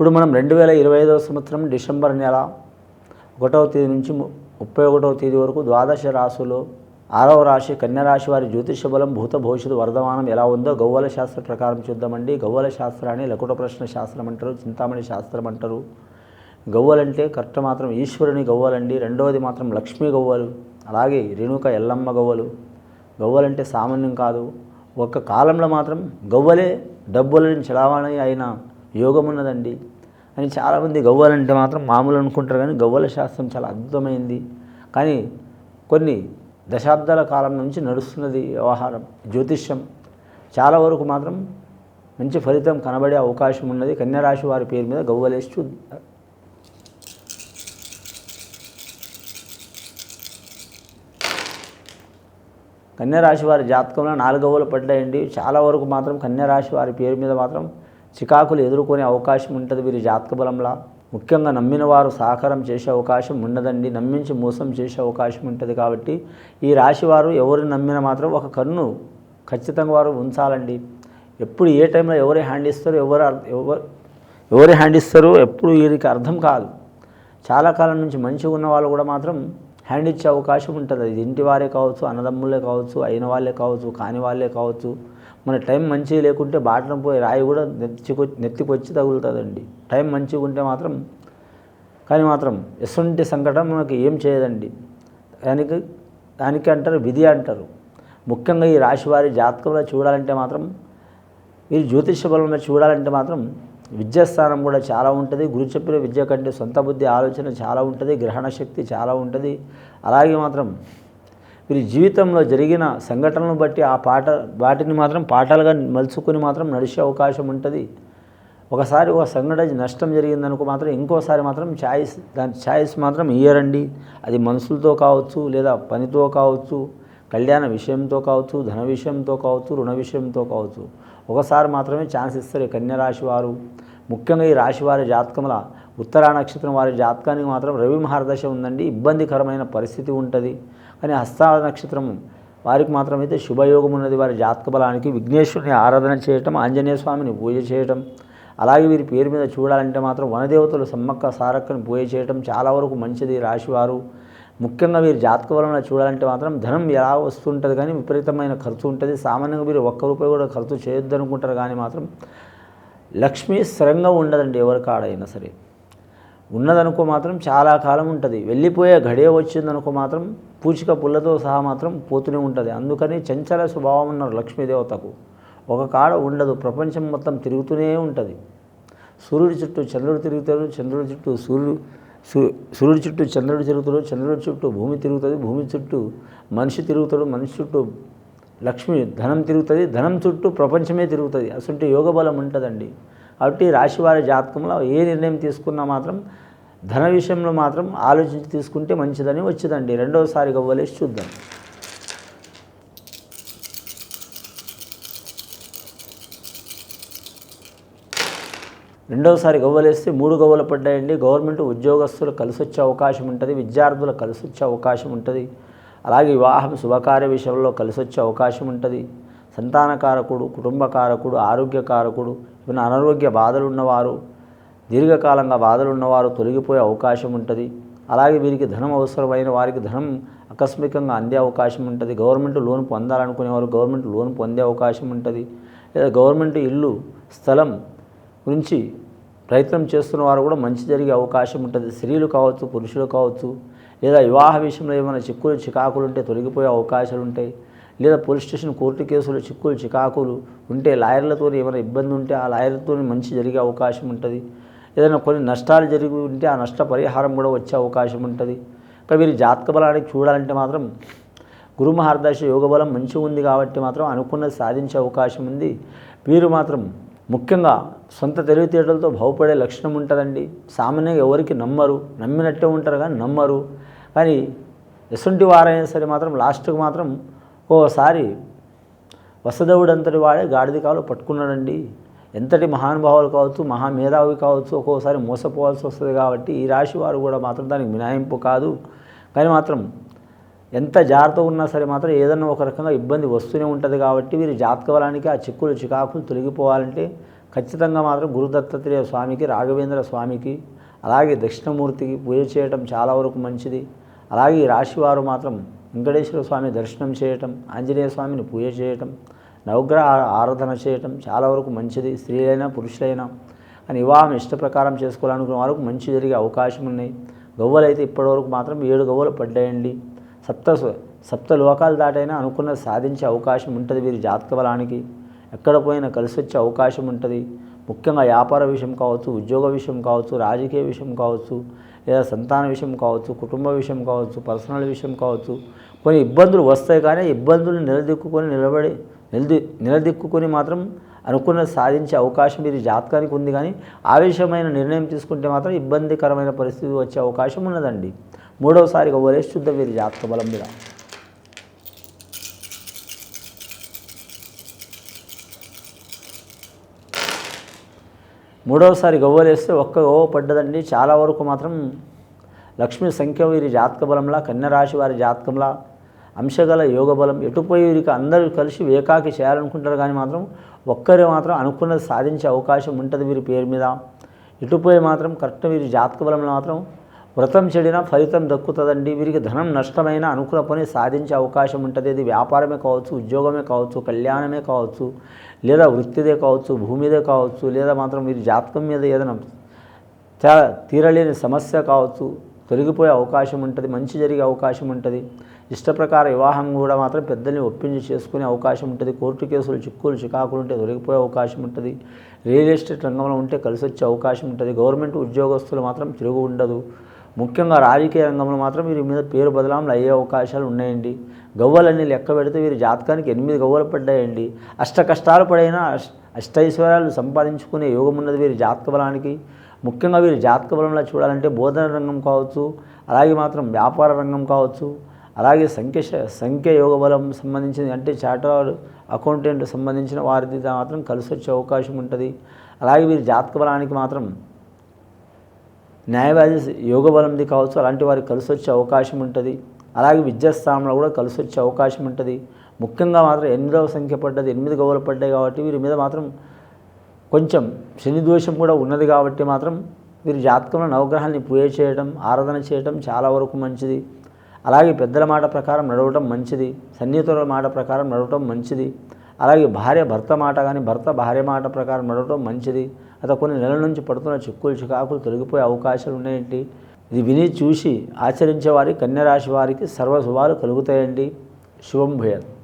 ఇప్పుడు మనం రెండు వేల ఇరవై ఐదవ సంవత్సరం డిసెంబర్ నెల ఒకటవ తేదీ నుంచి ము- ముప్పై ఒకటవ తేదీ వరకు ద్వాదశ రాశులు ఆరవ రాశి కన్యా రాశి వారి జ్యోతిష బలం భూత భవిష్యత్తు వర్ధమానం ఎలా ఉందో గవ్వల శాస్త్ర ప్రకారం చూద్దామండి. గవ్వల శాస్త్రాన్ని లకుట ప్రశ్న శాస్త్రం అంటారు చింతామణి శాస్త్రం అంటారు. గవ్వలంటే కరెక్ట్ మాత్రం ఈశ్వరుని గవ్వలండి రెండవది మాత్రం లక్ష్మీ గవ్వలు అలాగే రేణుక ఎల్లమ్మ గవ్వలు గవ్వలంటే సామాన్యం కాదు. ఒక్క కాలంలో మాత్రం గవ్వలే డబ్బులని చలావణి అయిన యోగం ఉన్నదండి అని చాలామంది గవ్వలంటే మాత్రం మామూలు అనుకుంటారు కానీ గవ్వల శాస్త్రం చాలా అద్భుతమైంది. కానీ కొన్ని దశాబ్దాల కాలం నుంచి నడుస్తున్నది వ్యవహారం జ్యోతిష్యం. చాలా వరకు మాత్రం మంచి ఫలితం కనబడే అవకాశం ఉన్నది. కన్యారాశి వారి పేరు మీద గవ్వలేసి చూద్దాం కన్యారాశి వారి జాతకంలో నాలుగవలు పడ్డాయండి. చాలా వరకు మాత్రం కన్యారాశి వారి పేరు మీద మాత్రం చికాకులు ఎదుర్కొనే అవకాశం ఉంటుంది వీరి జాతక బలంలా. ముఖ్యంగా నమ్మిన వారు సహకారం చేసే అవకాశం ఉండదండి. నమ్మించి మోసం చేసే అవకాశం ఉంటుంది కాబట్టి ఈ రాశి వారు ఎవరిని నమ్మినా మాత్రం ఒక కన్ను ఖచ్చితంగా వారు ఉంచాలండి. ఎప్పుడు ఏ టైంలో ఎవరు హ్యాండ్ ఇస్తారు ఎవరు ఎవరు ఎవరు హ్యాండ్ ఇస్తారు ఎప్పుడు వీరికి అర్థం కాదు. చాలా కాలం నుంచి మంచిగా ఉన్న వాళ్ళు కూడా మాత్రం హ్యాండ్ ఇచ్చే అవకాశం ఉంటుంది. అది ఇంటి వారే కావచ్చు అన్నదమ్ములే కావచ్చు అయిన వాళ్ళే కావచ్చు కాని వాళ్ళే కావచ్చు. మన టైం మంచిగా లేకుంటే బాటన పోయి రాయి కూడా నెత్తికొ నెత్తికొచ్చి తగులుతుందండి. టైం మంచిగా ఉంటే మాత్రం కానీ మాత్రం ఎసువంటి సంకటం మనకి ఏం చేయదండి. దానికి దానికి అంటారు విధి అంటారు. ముఖ్యంగా ఈ రాశి వారి జాతకంలో చూడాలంటే మాత్రం వీరి జ్యోతిష బలంలో చూడాలంటే మాత్రం విద్యాస్థానం కూడా చాలా ఉంటుంది. గురు చెప్పిన విద్య కంటే సొంత బుద్ధి ఆలోచన చాలా ఉంటుంది. గ్రహణ శక్తి చాలా ఉంటుంది. అలాగే మాత్రం వీరి జీవితంలో జరిగిన సంఘటనలను బట్టి ఆ పాట వాటిని మాత్రం పాఠాలుగా మలుచుకుని మాత్రం నడిచే అవకాశం ఉంటుంది. ఒకసారి ఒక సంఘటన నష్టం జరిగిందనుకో మాత్రం ఇంకోసారి మాత్రం ఛాయిస్ దాని ఛాయిస్ మాత్రం ఇయ్యరండి. అది మనుషులతో కావచ్చు లేదా పనితో కావచ్చు కళ్యాణ విషయంతో కావచ్చు ధన విషయంతో కావచ్చు రుణ విషయంతో కావచ్చు. ఒకసారి మాత్రమే ఛాన్స్ ఇస్తారు కన్యరాశి రాశి వారు. ముఖ్యంగా ఈ రాశి వారి జాతకముల ఉత్తరా నక్షత్రం వారి జాతకానికి మాత్రం రవి మహారదశ ఉందండి. ఇబ్బందికరమైన పరిస్థితి ఉంటుంది. కానీ హస్త నక్షత్రం వారికి మాత్రమైతే శుభయోగం ఉన్నది. వారి జాతక బలానికి విఘ్నేశ్వరుని ఆరాధన చేయటం ఆంజనేయ స్వామిని పూజ చేయటం అలాగే వీరి పేరు మీద చూడాలంటే మాత్రం వనదేవతలు సమ్మక్క సారక్కని పూజ చేయటం చాలా వరకు మంచిది. రాశివారు ముఖ్యంగా వీరి జాతక వలన చూడాలంటే మాత్రం ధనం ఎలా వస్తుంటుంది కానీ విపరీతమైన ఖర్చు ఉంటుంది. సామాన్యంగా మీరు ఒక్క రూపాయి కూడా ఖర్చు చేయొద్దు అనుకుంటారు కానీ మాత్రం లక్ష్మి స్థిరంగా ఉండదండి ఎవరి కాడైనా సరే. ఉన్నదనుకో మాత్రం చాలా కాలం ఉంటుంది. వెళ్ళిపోయే ఘడియ వచ్చిందనుకో మాత్రం పూచిక పుల్లతో సహా మాత్రం పోతూనే ఉంటుంది. అందుకని చంచల స్వభావం ఉన్న లక్ష్మీదేవతకు. ఒక కాడ ఉండదు. ప్రపంచం మొత్తం తిరుగుతూనే ఉంటుంది. సూర్యుడి చుట్టూ చంద్రుడు తిరుగుతాడు చంద్రుడి చుట్టూ సూర్యుడు సూ- సూర్యుడి చుట్టూ చంద్రుడు తిరుగుతాడు చంద్రుడి చుట్టూ భూమి తిరుగుతుంది భూమి చుట్టూ మనిషి తిరుగుతాడు మనిషి చుట్టూ లక్ష్మి ధనం తిరుగుతుంది ధనం చుట్టూ ప్రపంచమే తిరుగుతుంది. అసలు యోగ బలం ఉంటుందండి. కాబట్టి రాశివారి జాతకంలో ఏ నిర్ణయం తీసుకున్నా మాత్రం ధన విషయంలో మాత్రం ఆలోచించి తీసుకుంటే మంచిదని వచ్చిందండి. రెండవసారి గవ్వలేసి చూద్దాం. రెండవసారి గవ్వలేస్తే మూడు గవ్వలు పడ్డాయండి. గవర్నమెంట్ ఉద్యోగస్తులు కలిసి వచ్చే అవకాశం ఉంటుంది విద్యార్థులు కలిసి వచ్చే అవకాశం ఉంటుంది. అలాగే వివాహం శుభకార్య విషయంలో కలిసి వచ్చే అవకాశం ఉంటుంది. సంతానకారకుడు కుటుంబకారకుడు ఆరోగ్యకారకుడు ఏమైనా అనారోగ్య బాధలు ఉన్నవారు దీర్ఘకాలంగా బాధలు ఉన్నవారు తొలగిపోయే అవకాశం ఉంటుంది. అలాగే వీరికి ధనం అవసరమైన వారికి ధనం ఆకస్మికంగా అందే అవకాశం ఉంటుంది. గవర్నమెంట్ లోన్ పొందాలనుకునేవారు గవర్నమెంట్ లోన్ పొందే అవకాశం ఉంటుంది. లేదా గవర్నమెంట్ ఇల్లు స్థలం గురించి ప్రయత్నం చేస్తున్న వారు కూడా మంచి జరిగే అవకాశం ఉంటుంది. స్త్రీలు కావచ్చు పురుషులు కావచ్చు లేదా వివాహ విషయంలో ఏమైనా చిక్కులు చికాకులు ఉంటే తొలగిపోయే అవకాశాలు ఉంటాయి. లేదా పోలీస్ స్టేషన్ కోర్టు కేసులు చిక్కులు చికాకులు ఉంటే లాయర్లతో ఏమైనా ఇబ్బంది ఉంటే ఆ లాయర్తో మంచి జరిగే అవకాశం ఉంటుంది. ఏదైనా కొన్ని నష్టాలు జరిగి ఉంటే ఆ నష్ట పరిహారం కూడా వచ్చే అవకాశం ఉంటుంది. ఇక వీరి జాతక బలానికి చూడాలంటే మాత్రం గురు మహారదశ యోగ బలం మంచిగా ఉంది కాబట్టి మాత్రం అనుకున్నది సాధించే అవకాశం ఉంది. వీరు మాత్రం ముఖ్యంగా సొంత తెలివితేటలతో బాగుపడే లక్షణం ఉంటుందండి. సామాన్యంగా ఎవరికి నమ్మరు. నమ్మినట్టే ఉంటారు కానీ నమ్మరు. కానీ ఎసుంటి వారైనా సరే మాత్రం లాస్ట్కి మాత్రం ఓసారి వసదేవుడంతటి వాడే గాడిది కాలు పట్టుకున్నాడండి. ఎంతటి మహానుభావులు కావచ్చు మహామేధావి కావచ్చు ఒక్కోసారి మోసపోవాల్సి వస్తుంది కాబట్టి ఈ రాశి వారు కూడా మాత్రం దానికి మినాయింపు కాదు. కానీ మాత్రం ఎంత జాగ్రత్తగా ఉన్నా సరే మాత్రం ఏదన్నా ఒక రకంగా ఇబ్బంది వస్తూనే ఉంటుంది కాబట్టి వీరి జాతక బలానికి ఆ చిక్కులు చికాకులు తొలగిపోవాలంటే ఖచ్చితంగా మాత్రం గురుదత్తాత్రేయ స్వామికి రాఘవేంద్ర స్వామికి అలాగే దక్షిణమూర్తికి పూజ చేయటం చాలా వరకు మంచిది. అలాగే ఈ రాశివారు మాత్రం వెంకటేశ్వర స్వామి దర్శనం చేయటం ఆంజనేయ స్వామిని పూజ చేయటం నవగ్రహ ఆరాధన చేయటం చాలా వరకు మంచిది. స్త్రీలైనా పురుషులైనా. కానీ వివాహం ఇష్ట ప్రకారం చేసుకోవాలనుకున్న వరకు మంచి జరిగే అవకాశం ఉన్నాయి. గవ్వలు అయితే ఇప్పటివరకు మాత్రం ఏడు గవ్వలు పడ్డాయండి. సప్త సప్త లోకాలు దాటైనా అనుకున్నది సాధించే అవకాశం ఉంటుంది వీరి జాతక బలానికి. ఎక్కడ పోయినా కలిసి వచ్చే అవకాశం ఉంటుంది. ముఖ్యంగా వ్యాపార విషయం కావచ్చు ఉద్యోగ విషయం కావచ్చు రాజకీయ విషయం కావచ్చు. లేదా సంతాన విషయం కావచ్చు కుటుంబ విషయం కావచ్చు పర్సనల్ విషయం కావచ్చు కొన్ని ఇబ్బందులు వస్తాయి కానీ ఇబ్బందులు నిలదొక్కుని నిలబడి నిలది నిలదిక్కుని మాత్రం అనుకున్న సాధించే అవకాశం ఇది జాతకానికి ఉంది కానీ ఆవేశమైన నిర్ణయం తీసుకుంటే మాత్రం ఇబ్బందికరమైన పరిస్థితి వచ్చే అవకాశం ఉన్నదండి. మూడవసారిగా వరేసి చూద్దాం వీరి జాతక బలం మీద. మూడవసారి గవ్వలేస్తే ఒక్క గవ్వ పడ్డదండి. చాలా వరకు మాత్రం లక్ష్మి సంఖ్య వీరి జాతక బలంలా కన్యరాశి వారి జాతకంలా అంశగల యోగ బలం ఎటుపోయి వీరికి అందరూ కలిసి ఏకాకి చేయాలనుకుంటారు కానీ మాత్రం ఒక్కరే మాత్రం అనుకున్నది సాధించే అవకాశం ఉంటుంది వీరి పేరు మీద. ఇటుపోయి మాత్రం కరెక్ట్ వీరి జాతక బలంలో మాత్రం వ్రతం చెడినా ఫలితం దక్కుతుందండి. వీరికి ధనం నష్టమైన అనుకున్న పని సాధించే అవకాశం ఉంటుంది. ఇది వ్యాపారమే కావచ్చు ఉద్యోగమే కావచ్చు కళ్యాణమే కావచ్చు లేదా వృత్తిదే కావచ్చు భూమిదే కావచ్చు లేదా మాత్రం వీరి జాతకం మీద ఏదైనా చాలా తీరలేని సమస్య కావచ్చు తొలగిపోయే అవకాశం ఉంటుంది మంచి జరిగే అవకాశం ఉంటుంది. ఇష్టప్రకార వివాహం కూడా మాత్రం పెద్దల్ని ఒప్పించి చేసుకునే అవకాశం ఉంటుంది. కోర్టు కేసులు చిక్కులు చికాకులు ఉంటే తొలగిపోయే అవకాశం ఉంటుంది. రియల్ ఎస్టేట్ రంగంలో ఉంటే కలిసి వచ్చే అవకాశం ఉంటుంది. గవర్నమెంట్ ఉద్యోగస్తులు మాత్రం తిరుగు ఉండదు ముఖ్యంగా రాజకీయ రంగంలో మాత్రం వీరి మీద పేరు బదలాములు అయ్యే అవకాశాలు ఉన్నాయండి. గవ్వలన్నీ లెక్క పెడితే వీరి జాతకానికి ఎనిమిది గవ్వలు పడ్డాయండి. అష్ట కష్టాలు పడైనా అష్టైశ్వర్యాలు సంపాదించుకునే యోగం ఉన్నది వీరి జాతక బలానికి. ముఖ్యంగా వీరి జాతక బలంలో చూడాలంటే బోధన రంగం కావచ్చు అలాగే మాత్రం వ్యాపార రంగం కావచ్చు అలాగే సంఖ్య సంఖ్య యోగ బలం సంబంధించింది అంటే చార్టర్ అకౌంటెంట్ సంబంధించిన వారిది మాత్రం కలిసి వచ్చే అవకాశం ఉంటుంది. అలాగే వీరి జాతక బలానికి మాత్రం న్యాయవాది యోగ బలంది కావచ్చు అలాంటి వారికి కలిసి వచ్చే అవకాశం ఉంటుంది. అలాగే విద్యాస్థానంలో కూడా కలిసి వచ్చే అవకాశం ఉంటుంది. ముఖ్యంగా మాత్రం ఎనిమిదవ సంఖ్య పడ్డది ఎనిమిది గవ్వలు పడ్డాయి కాబట్టి వీరి మీద మాత్రం కొంచెం శని దోషం కూడా ఉన్నది కాబట్టి మాత్రం వీరి జాతకంలో నవగ్రహాన్ని పూజ చేయడం ఆరాధన చేయడం చాలా వరకు మంచిది. అలాగే పెద్దల మాట ప్రకారం నడవటం మంచిది. సన్నిహితుల మాట ప్రకారం నడవటం మంచిది. అలాగే భార్య భర్త మాట కానీ భర్త భార్య మాట ప్రకారం నడవటం మంచిది. అత కొన్ని నెలల నుంచి పడుతున్న చిక్కులు చికాకులు తొలగిపోయే అవకాశాలు ఉన్నాయండి. ఇది విని చూసి ఆచరించే వారి కన్యరాశి వారికి సర్వశుభాలు కలుగుతాయండి. శుభం భూయాలు